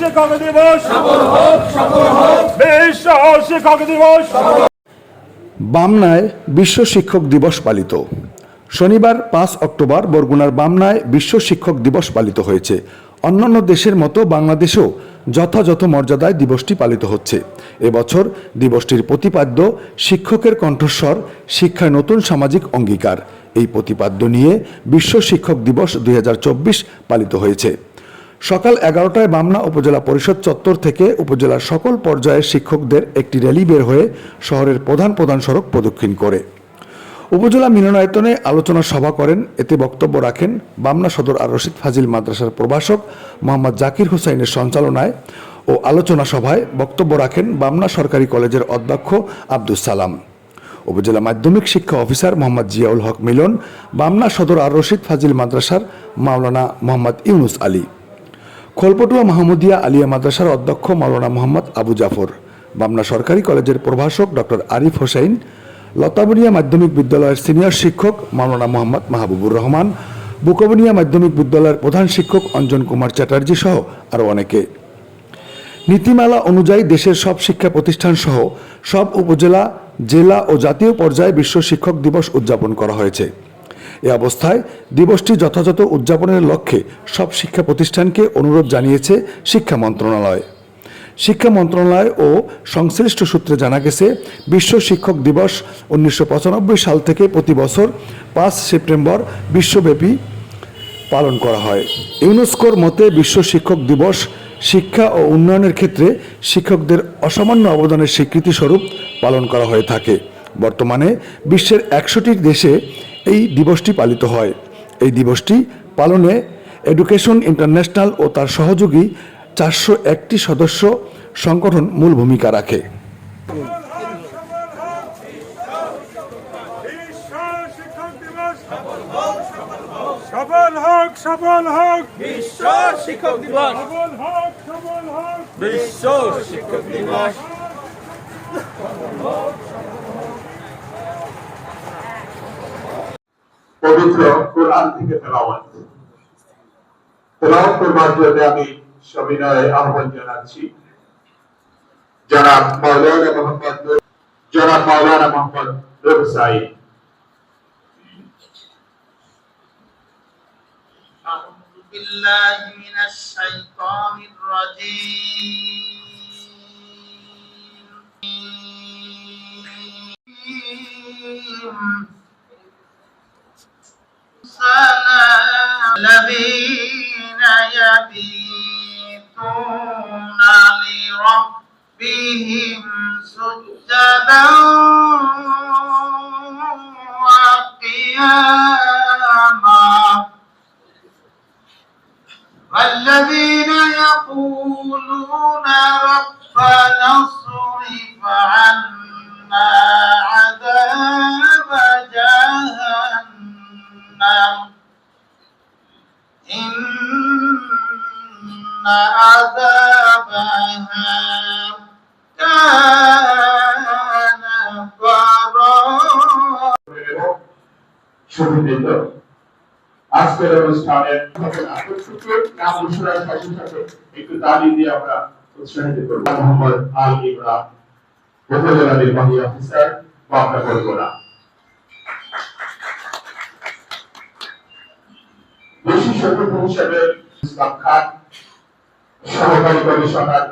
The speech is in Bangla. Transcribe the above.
শিক্ষক দিবস। বিশ্ব শিক্ষক দিবস। বামনায় বিশ্ব শিক্ষক দিবস পালিত। শনিবার পাঁচ অক্টোবর বরগুনার বামনায় বিশ্ব শিক্ষক দিবস পালিত হয়েছে। অন্যান্য দেশের মতো বাংলাদেশেও যথাযথ মর্যাদায় দিবসটি পালিত হচ্ছে। এবছর দিবসটির প্রতিপাদ্য শিক্ষকের কণ্ঠস্বর শিক্ষায় নতুন সামাজিক অঙ্গীকার। এই প্রতিপাদ্য নিয়ে বিশ্ব শিক্ষক দিবস দুই হাজার চব্বিশ পালিত হয়েছে। সকাল এগারোটায় বামনা উপজেলা পরিষদ চত্বর থেকে উপজেলার সকল পর্যায়ের শিক্ষকদের একটি র্যালি বের হয়ে শহরের প্রধান প্রধান সড়ক প্রদক্ষিণ করে। উপজেলা মিলনায়তনে আলোচনা সভা করেন, এতে বক্তব্য রাখেন বামনা সদর আর রশিদ ফাজিল মাদ্রাসার প্রভাষক মোহাম্মদ জাকির হুসাইনের সঞ্চালনায় ও আলোচনা সভায় বক্তব্য রাখেন বামনা সরকারি কলেজের অধ্যক্ষ আব্দুস সালাম। উপজেলা মাধ্যমিক শিক্ষা অফিসার মোহাম্মদ জিয়াউল হক মিলন বামনা সদর আর রশিদ ফাজিল মাদ্রাসার মাওলানা মোহাম্মদ ইউনুস আলী। খোলপটুয়া মাহমুদিয়া আলিয়া মাদ্রাসার অধ্যক্ষ মাওলানা মোহাম্মদ আবু জাফর, বামনা সরকারি কলেজের প্রভাষক ডক্টর আরিফ হোসেন, লতাবনিয়া মাধ্যমিক বিদ্যালয়ের সিনিয়র শিক্ষক মাওলানা মোহাম্মদ মাহবুবুর রহমান, বুকবনিয়া মাধ্যমিক বিদ্যালয়ের প্রধান শিক্ষক অঞ্জন কুমার চ্যাটার্জি সহ আরও অনেকে। নীতিমালা অনুযায়ী দেশের সব শিক্ষা প্রতিষ্ঠান সহ সব উপজেলা, জেলা ও জাতীয় পর্যায়ে বিশ্ব শিক্ষক দিবস উদযাপন করা হয়েছে। এ অবস্থায় দিবসটি যথাযথ উদযাপনের লক্ষ্যে সব শিক্ষা প্রতিষ্ঠানকে অনুরোধ জানিয়েছে শিক্ষা মন্ত্রণালয়। শিক্ষা মন্ত্রণালয় ও সংশ্লিষ্ট সূত্রে জানা গেছে, বিশ্ব শিক্ষক দিবস উনিশশো পঁচানব্বই সাল থেকে প্রতি বছর পাঁচ সেপ্টেম্বর বিশ্বব্যাপী পালন করা হয়। ইউনেস্কোর মতে বিশ্ব শিক্ষক দিবস শিক্ষা ও উন্নয়নের ক্ষেত্রে শিক্ষকদের অসামান্য অবদানের স্বীকৃতি স্বরূপ পালন করা হয়ে থাকে। বর্তমানে বিশ্বের একশোটি দেশে এই দিবসটি পালিত হয়। এই দিবসটি পালনে এডুকেশন ইন্টারন্যাশনাল ও তার সহযোগী চারশো একটি সদস্য সংগঠন মূল ভূমিকা রাখে। বিশ্ব শিক্ষক দিবস। সফল হোক সফল হোক। বিশ্ব শিক্ষক দিবস। সফল হোক সফল হোক। বিশ্ব শিক্ষক দিবস পবিত্র কোরআন থেকে তেলাওয়াত তেলাওয়াত করবার জন্য আমি সবিনয়ে আহ্বান জানাচ্ছি জনাব মাওলানা মোহাম্মদ নূর- জনাব মাওলানা মোহাম্মদ নূর সাইদ أعوذ بالله من الشيطان الرجيم يبيتون لربهم سجدا وقياما. والذين يقولون عذابها كان غراما সুবিদিত আজকের অনুষ্ঠানে নাম উৎসবের সাথে সাথে একটু তালি দিয়ে আমরা উৎসাহিত করব মোহাম্মদ আল ইমরান উপজেলা নির্বাহী অফিসার বাংলা বরগুনা বিশেষ অতিথি হিসেবে ইসলাম খান সহকারী কমিশনার